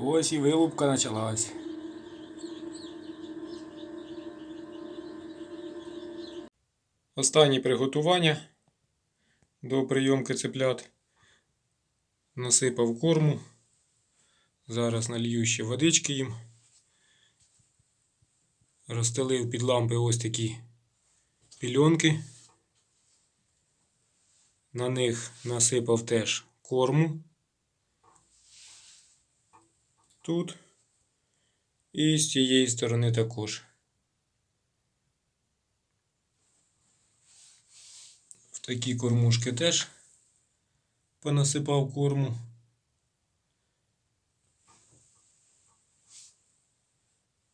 Ось і вилупка почалась. Останні приготування до прийомки цеплят. Насипав корму. Зараз налью ще водички їм. Розстелив під лампи ось такі пільонки. На них насипав теж корму. Тут. І з цієї сторони також. В такі кормушки теж понасипав корму.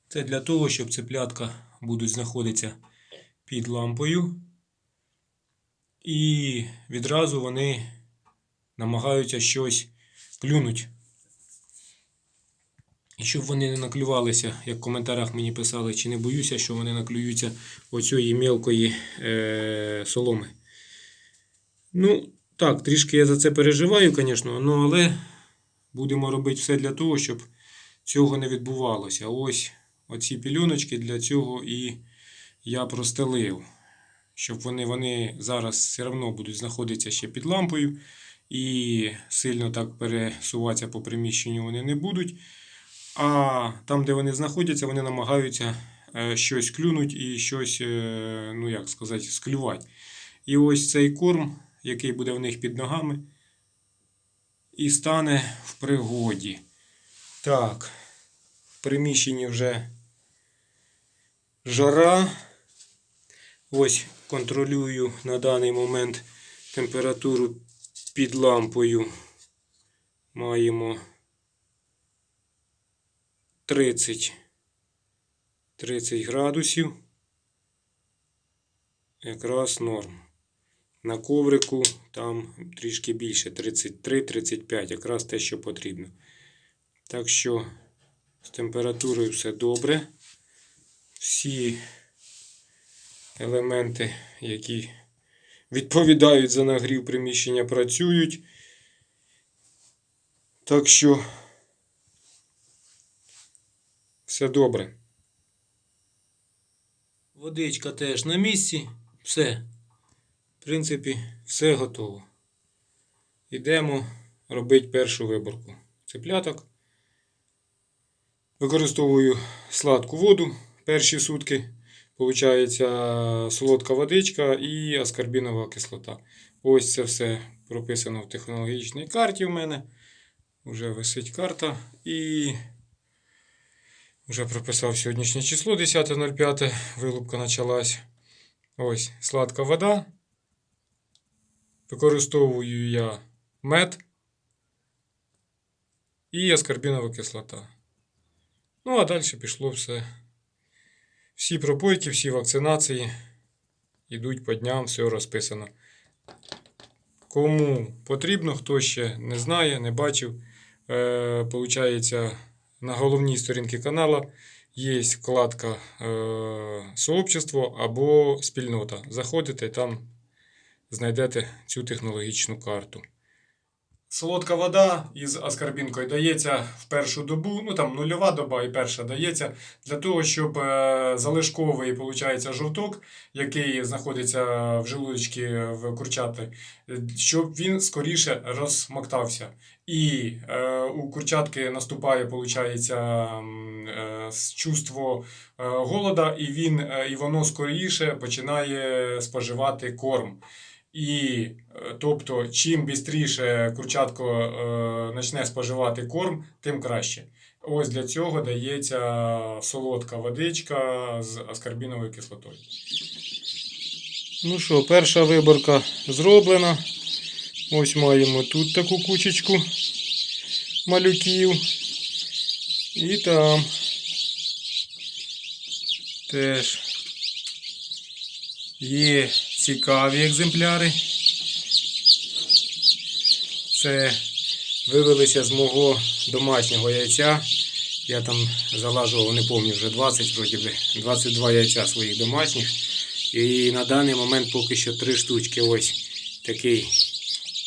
Це для того, щоб цеплятка будуть знаходитися під лампою. І відразу вони намагаються щось клюнуть. І щоб вони не наклювалися, як в коментарях мені писали, чи не боюся, що вони наклюються оцієї мілкої е- соломи. Ну, так, трішки я за це переживаю, звісно, ну, але будемо робити все для того, щоб цього не відбувалося. Ось оці пільоночки для цього і я простелив. Щоб вони, вони зараз все одно будуть знаходитися ще під лампою і сильно так пересуватися по приміщенню вони не будуть. А там, де вони знаходяться, вони намагаються е, щось клюнуть і щось, е, ну як сказати, склювати. І ось цей корм, який буде в них під ногами, і стане в пригоді. Так, в приміщенні вже жара. Ось контролюю на даний момент температуру під лампою. Маємо 30, 30 градусів. Якраз норм. На коврику там трішки більше 33-35, якраз те, що потрібно. Так що з температурою все добре. Всі елементи, які відповідають за нагрів приміщення, працюють. Так що все добре. Водичка теж на місці. Все. В принципі, все готово. Йдемо робити першу виборку цепляток. Використовую сладку воду перші сутки. Получається солодка водичка і аскорбінова кислота. Ось це все прописано в технологічній карті в мене. Вже висить карта. І вже прописав сьогоднішнє число 10.05. Вилупка почалась. Ось сладка вода. Використовую я мед і аскорбінова кислота. Ну, а далі пішло все. Всі пропойки, всі вакцинації йдуть по дням, все розписано. Кому потрібно, хто ще не знає, не бачив. Е, на головній сторінці каналу є вкладка е, сообщество або спільнота. Заходите, там знайдете цю технологічну карту. Солодка вода із аскорбінкою дається в першу добу, ну там нульова доба і перша дається для того, щоб е, залишковий виходить, жовток, який знаходиться в желудочці в курчати, щоб він скоріше розмоктався. І е, у курчатки наступає виходить, е, чувство е, голода, і, він, е, і воно скоріше починає споживати корм. І е, тобто, чим швидше курчатко е, почне споживати корм, тим краще. Ось для цього дається солодка водичка з аскорбіновою кислотою. Ну що, перша виборка зроблена. Ось маємо тут таку кучечку малюків. І там теж є цікаві екземпляри. Це вивелися з мого домашнього яйця. Я там залажував, не пам'ятаю, вже 20, вроді би, 22 яйця своїх домашніх. І на даний момент поки що три штучки. Ось такий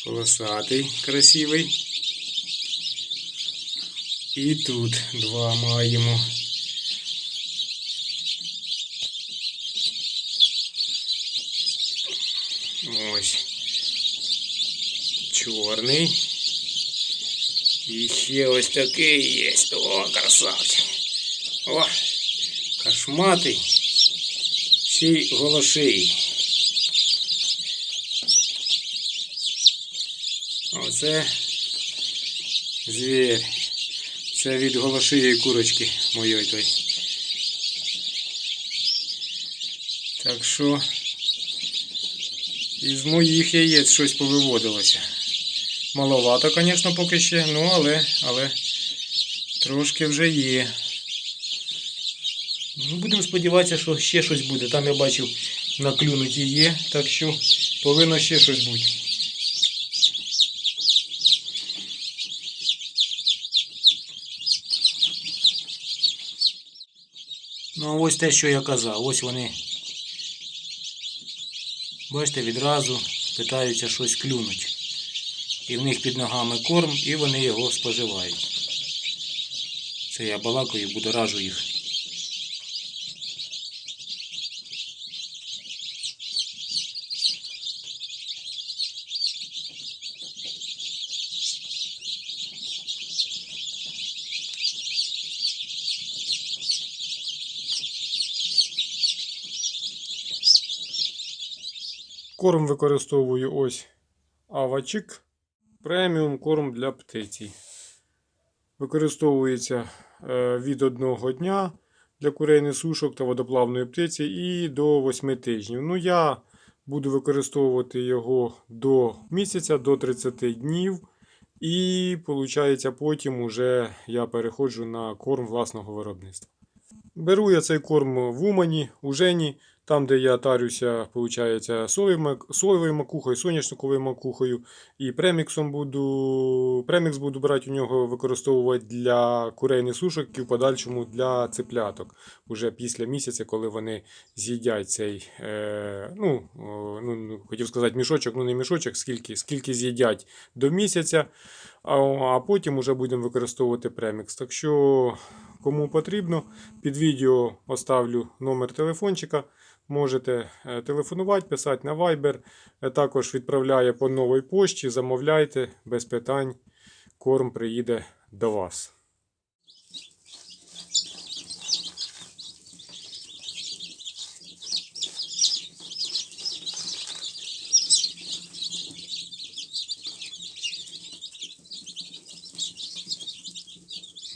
полосатий, красивий. І тут два маємо. Ось. Чорний. І ще ось такий є. О, красавчик. О, кошматий. Ще й. Оце звір. Це від голошиєї курочки моєї той. Так що із моїх яєць щось повиводилося. Маловато, звісно, поки ще, ну але, але трошки вже є. Ну, будемо сподіватися, що ще щось буде. Там я бачив наклюнуті є, так що повинно ще щось бути. Ну, ось те, що я казав, ось вони. Бачите, відразу питаються щось клюнуть. І в них під ногами корм, і вони його споживають. Це я балакаю, будоражу їх. Корм використовую ось авачик. Преміум корм для птиці. Використовується е, від одного дня для курейних сушок та водоплавної птиці і до 8 тижнів. Ну, я буду використовувати його до місяця, до 30 днів. І, виходить, потім уже я переходжу на корм власного виробництва. Беру я цей корм в Умані, у Жені, там, де я тарюся, виходить, соєвою макухою, соняшниковою макухою і преміксом буду. Премікс буду брати у нього використовувати для курейних сушок і в подальшому для цепляток. Уже після місяця, коли вони з'їдять цей, е, ну, о, ну, хотів сказати мішочок, ну не мішочок, скільки, скільки з'їдять до місяця, а, а потім вже будемо використовувати премікс. Так що, кому потрібно, під відео оставлю номер телефончика. Можете е, телефонувати, писати на Viber. Е, Також відправляє по новій пошті. Замовляйте без питань. Корм приїде до вас.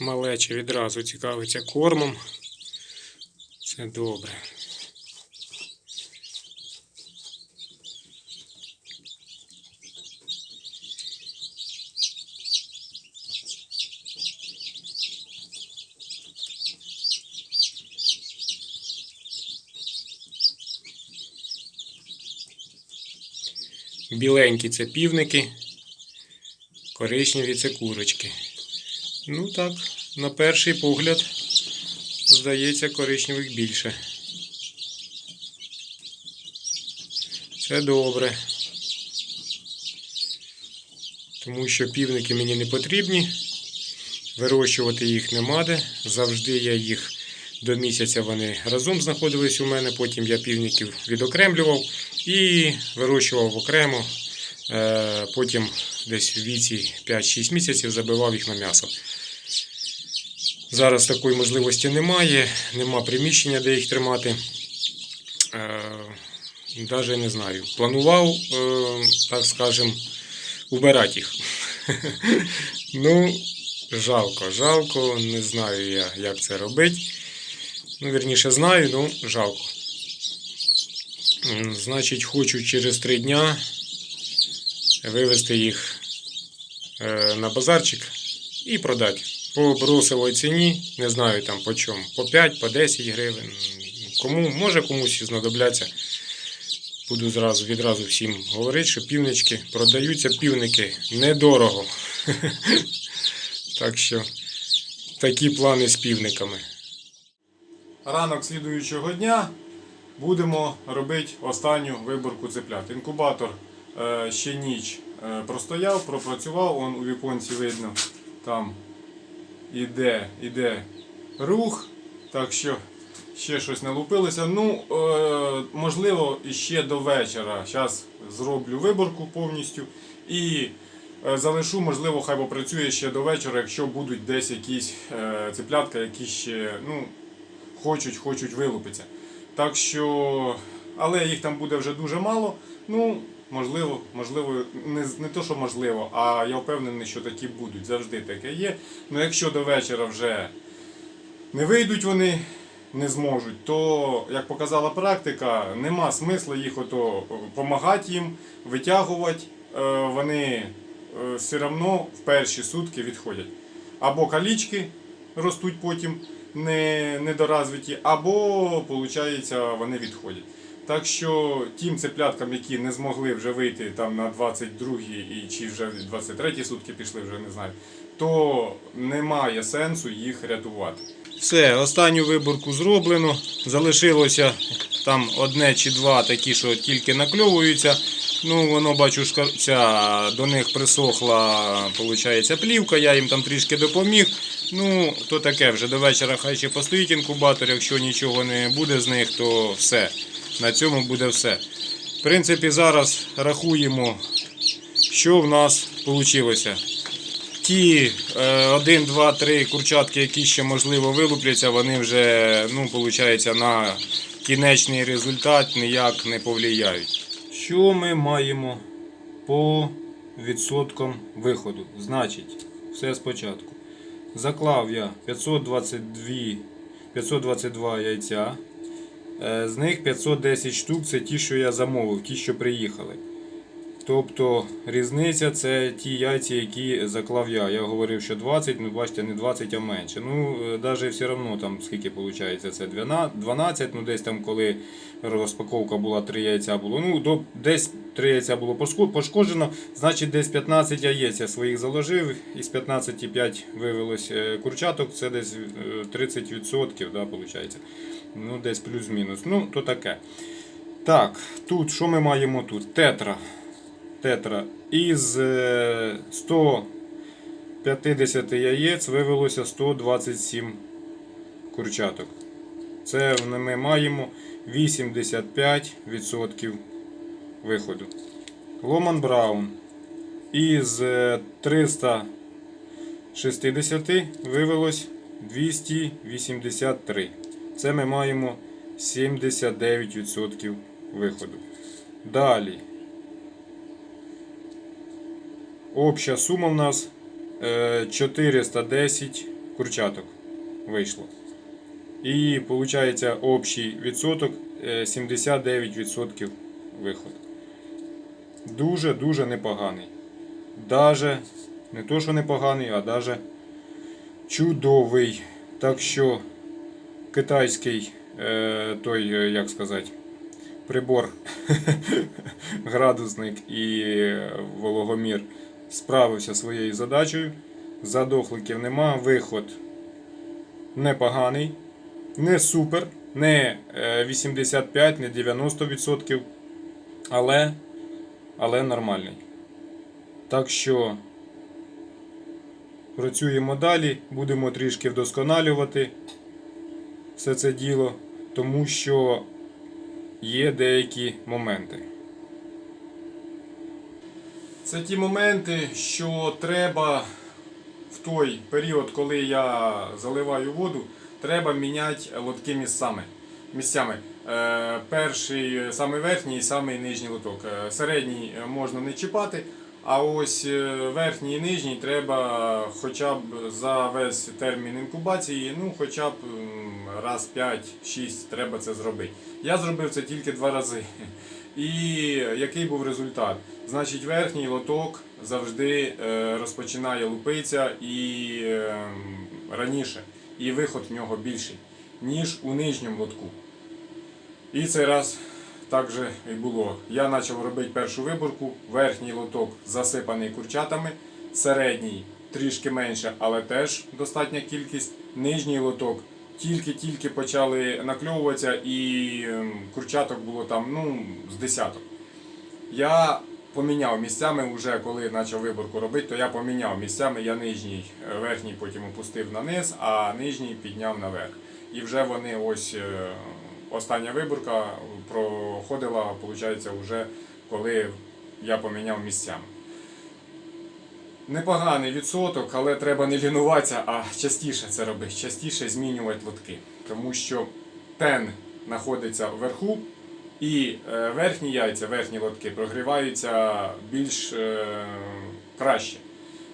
Малече відразу цікавиться кормом. Це добре. Біленькі це півники, коричневі це курочки. Ну так, на перший погляд, здається, коричневих більше. Це добре. Тому що півники мені не потрібні. Вирощувати їх нема де. Завжди я їх до місяця вони разом знаходились у мене. Потім я півників відокремлював і вирощував окремо. Е, Потім десь в віці 5-6 місяців забивав їх на м'ясо. Зараз такої можливості немає, нема приміщення, де їх тримати. Е, Даже не знаю. Планував, е, так скажем, убирати їх. Ну, жалко, жалко, не знаю я, як це робити. Ну, вірніше, знаю, ну жалко. Значить, хочу через три дня вивезти їх е, на базарчик і продати. По бросовій ціні, не знаю там по чому, по 5, по 10 гривень. Кому, може комусь знадобляться. Буду зразу відразу всім говорити, що півнички продаються півники недорого. Так що такі плани з півниками. Ранок слідуючого дня будемо робити останню виборку цеплят. Інкубатор е, ще ніч е, простояв, пропрацював, он у віконці видно там іде, іде рух. Так що ще щось не лупилося. Ну, е, можливо, іще до вечора. Зараз зроблю виборку повністю і залишу, можливо, хай попрацює ще до вечора, якщо будуть десь якісь циплятка, які ще ну, хочуть, хочуть вилупитися. Так що, але їх там буде вже дуже мало. Ну, можливо, можливо, не, не то, що можливо, а я впевнений, що такі будуть. Завжди таке є. Ну, якщо до вечора вже не вийдуть вони, не зможуть, то, як показала практика, нема смисла їх ото допомагати їм, витягувати. Е, Вони е, все одно в перші сутки відходять. Або калічки ростуть потім не, недоразвиті, або, виходить, вони відходять. Так що тим цепляткам, які не змогли вже вийти там на 22 і чи вже 23 сутки пішли, вже не знаю, то немає сенсу їх рятувати. Все, останню виборку зроблено. Залишилося там одне чи два такі, що тільки накльовуються. Ну, воно бачу, ця, до них присохла виходить, плівка, я їм там трішки допоміг. Ну, то таке вже до вечора хай ще постоїть інкубатор, якщо нічого не буде з них, то все. На цьому буде все. В принципі, зараз рахуємо, що в нас вийшло. Ті 1, 2, 3 курчатки, які ще можливо вилупляться, вони вже, ну, виходить, на кінечний результат ніяк не повлияють. Що ми маємо по відсоткам виходу? Значить, все спочатку. Заклав я 522, 522 яйця. Е, З них 510 штук це ті, що я замовив, ті, що приїхали. Тобто різниця це ті яйця, які заклав я. Я говорив, що 20, ну бачите, не 20, а менше. Ну, навіть все одно там скільки виходить, це 12, ну десь там, коли розпаковка була 3 яйця було. Ну, до, десь 3 яйця було пошкоджено, значить десь 15 яєць я своїх заложив, із 15 5 вивелось е, курчаток, це десь е, 30%, да, виходить. Ну, десь плюс-мінус. Ну, то таке. Так, тут що ми маємо тут? Тетра тетра. Із е, 150 яєць вивелося 127 курчаток. Це ми маємо 85% виходу. Ломан Браун. Із е, 360 вивелось 283. Це ми маємо 79% виходу. Далі. Обща сума в нас е, 410 курчаток вийшло. І виходить общий відсоток е, 79% виход. Дуже-дуже непоганий. Даже не то, що непоганий, а даже чудовий. Так що китайський е, той, е, як сказати, прибор, градусник і е, вологомір справився своєю задачею. Задохликів нема, виход непоганий, не супер, не е, 85, не 90%, але, але нормальний. Так що працюємо далі, будемо трішки вдосконалювати все це діло, тому що є деякі моменти. Це ті моменти, що треба в той період, коли я заливаю воду, треба міняти лотки місцями. місцями. Е, перший, самий верхній і самий нижній лоток. Е, Середній е, можна не чіпати, а ось верхній і нижній треба хоча б за весь термін інкубації, ну хоча б раз 5-6 треба це зробити. Я зробив це тільки два рази. І який був результат? Значить, верхній лоток завжди е, розпочинає лупитися і е, раніше, і виход в нього більший, ніж у нижньому лотку. І цей раз так же і було. Я почав робити першу виборку. Верхній лоток засипаний курчатами, середній трішки менше, але теж достатня кількість. Нижній лоток тільки-тільки почали накльовуватися, і ем, курчаток було там ну, з десяток. Я поміняв місцями вже, коли почав виборку робити, то я поміняв місцями. Я нижній, е, верхній потім опустив на низ, а нижній підняв наверх. І вже вони ось е, остання виборка проходила, виходить, вже коли я поміняв місцями. Непоганий відсоток, але треба не лінуватися, а частіше це робити, частіше змінювати лотки. Тому що тен знаходиться вверху, і е, верхні яйця, верхні лотки прогріваються більш е, краще.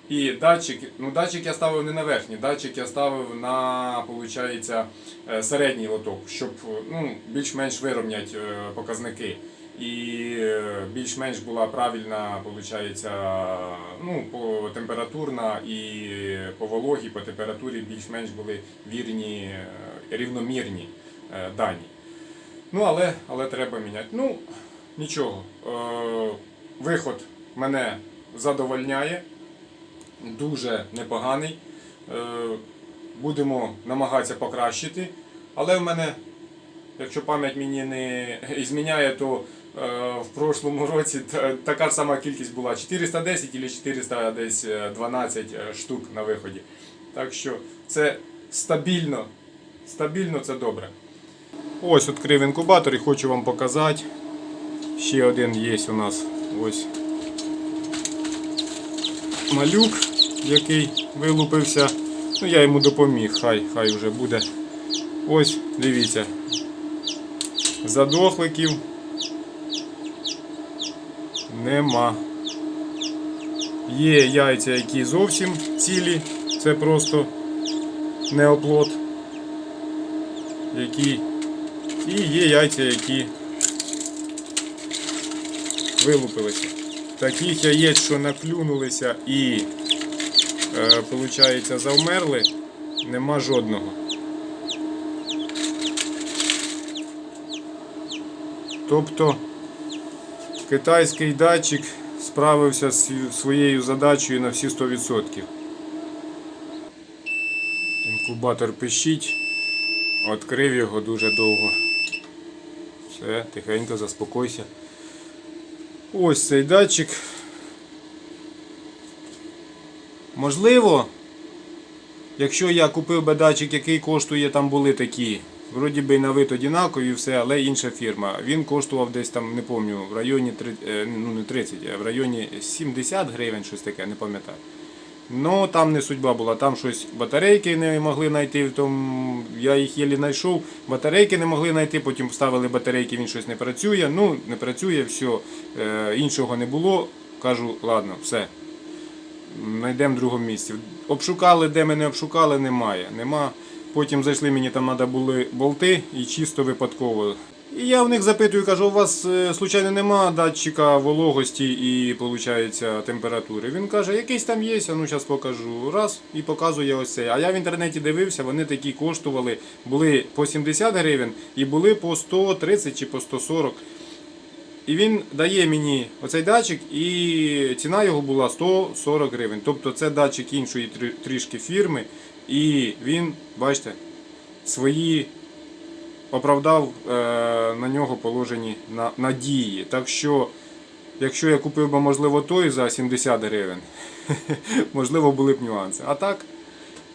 І датчик, ну датчик я ставив не на верхній, датчик я ставив на виходить, е, середній лоток, щоб ну, більш-менш вирівняти е, показники. І е, більш-менш була правильна, виходить, ну, по температурна і по вологі, по температурі більш-менш були вірні, е, рівномірні е, дані. Ну, але, але треба міняти. Ну, нічого. Виход мене задовольняє, дуже непоганий. Будемо намагатися покращити. Але в мене, якщо пам'ять мені не зміняє, то в прошлому році така сама кількість була 410 чи 412 е, штук на виході. Так що це стабільно. Стабільно це добре. Ось відкрив інкубатор і хочу вам показати. Ще один є у нас ось малюк, який вилупився. Ну, я йому допоміг, хай, хай вже буде. Ось, дивіться. Задохликів нема. Є яйця, які зовсім цілі, це просто неоплод. Які і є яйця, які вилупилися. Таких яєць, що наклюнулися і, е, виходить, завмерли, нема жодного. Тобто китайський датчик справився з своєю задачею на всі 100%. Інкубатор пищить. Відкрив його дуже довго. Все, тихенько, заспокойся. Ось цей датчик. Можливо, якщо я купив би датчик, який коштує, там були такі. Вроді би і на вид однакові, все, але інша фірма. Він коштував десь там, не пам'ятаю, в районі три- е, ну не 30, а в районі 70 гривень, щось таке, не пам'ятаю. Ну там не судьба була, там щось батарейки не могли знайти, тому, я їх єлі знайшов, батарейки не могли знайти, потім вставили батарейки, він щось не працює. Ну, не працює, все, іншого не було. Кажу, ладно, все. Знайдемо в другому місці. Обшукали, де ми не обшукали, немає. Нема. Потім зайшли, мені там треба були болти і чисто випадково. І я в них запитую, кажу, у вас е, случайно нема датчика вологості і виходить, температури. Він каже, якийсь там є, а ну зараз покажу. Раз і показує ось цей. А я в інтернеті дивився, вони такі коштували, були по 70 гривень і були по 130 чи по 140. І він дає мені оцей датчик, і ціна його була 140 гривень. Тобто це датчик іншої трішки фірми. І він, бачите, свої оправдав е, на нього положені на, надії. Так що, якщо я купив би, можливо, той за 70 гривень, можливо, були б нюанси. А так,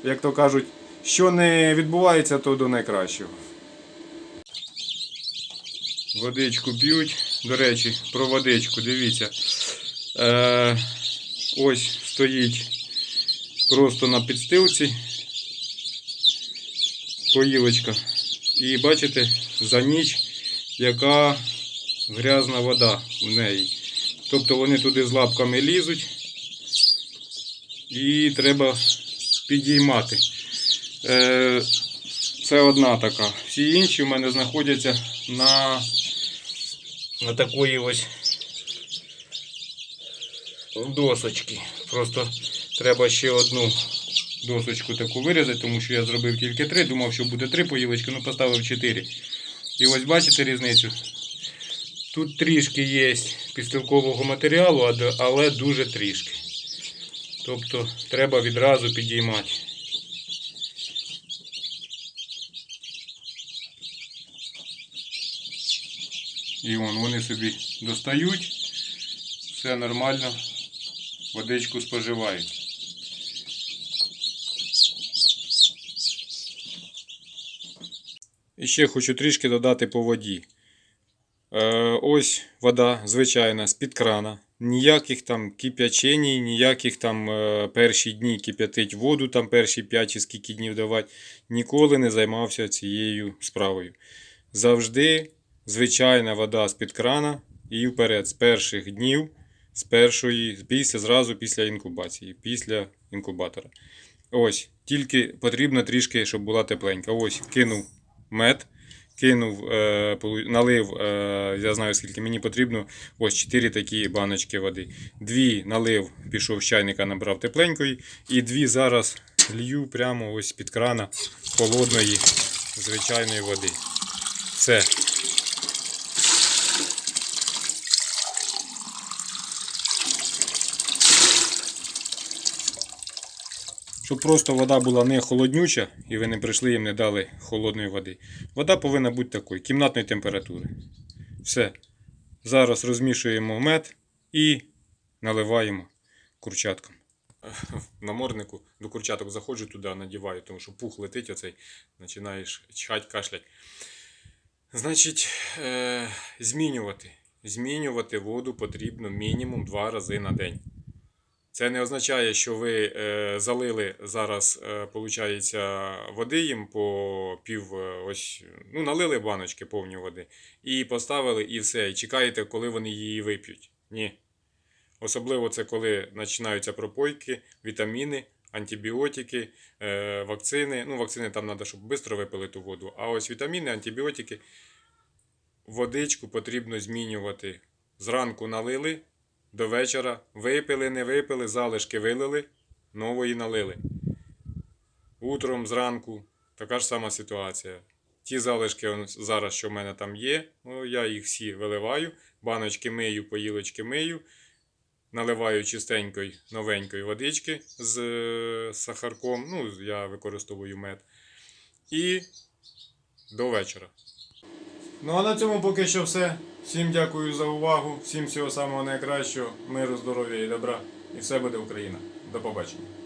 як то кажуть, що не відбувається, то до найкращого. Водичку п'ють. До речі, про водичку, дивіться. Е, ось стоїть просто на підстилці поїлочка. І бачите, за ніч яка грязна вода в неї. Тобто вони туди з лапками лізуть і треба підіймати. Е, це одна така. Всі інші в мене знаходяться на, на такої ось досочки. Просто треба ще одну досочку таку вирізати, тому що я зробив тільки три. Думав, що буде три поїлочки, ну поставив чотири. І ось бачите різницю. Тут трішки є підстилкового матеріалу, але дуже трішки. Тобто треба відразу підіймати. І вон, вони собі достають Все нормально. Водичку споживають. І ще хочу трішки додати по воді. Е, ось вода звичайна з-під крана. Ніяких там кип'яченій, ніяких там е, перші дні кип'ятить воду, там перші 5 чи скільки днів давати. Ніколи не займався цією справою. Завжди звичайна вода з-під крана і вперед з перших днів, з першої, після, зразу після інкубації, після інкубатора. Ось, тільки потрібно трішки, щоб була тепленька. Ось, кинув мед, кинув, е, налив, е, я знаю скільки мені потрібно, ось 4 такі баночки води. Дві налив, пішов з чайника, набрав тепленької, і дві зараз лью прямо ось під крана холодної звичайної води. Все. Щоб просто вода була не холоднюча і ви не прийшли їм не дали холодної води. Вода повинна бути такої, кімнатної температури. Все. Зараз розмішуємо мед і наливаємо курчаткам. В наморднику до курчаток заходжу туди, надіваю, тому що пух летить оцей, починаєш чихать, кашлять. Значить, е, змінювати. Змінювати воду потрібно мінімум два рази на день. Це не означає, що ви е, залили зараз, е, получається, води їм по пів, е, ось, ну, налили баночки повні води і поставили, і все. І чекаєте, коли вони її вип'ють. Ні. Особливо це коли починаються пропойки, вітаміни, антибіотики, е, вакцини. Ну, вакцини там треба, щоб швидко випили ту воду. А ось вітаміни, антибіотики, водичку потрібно змінювати. Зранку налили, до вечора випили, не випили, залишки вилили, нової налили. Утром зранку така ж сама ситуація. Ті залишки зараз, що в мене там є, ну, я їх всі виливаю, баночки мию, поїлочки мию, наливаю чистенької новенької водички з е, сахарком. Ну, я використовую мед. І до вечора. Ну а на цьому поки що все. Всім дякую за увагу, всім всього самого найкращого, миру, здоров'я і добра. І все буде Україна. До побачення.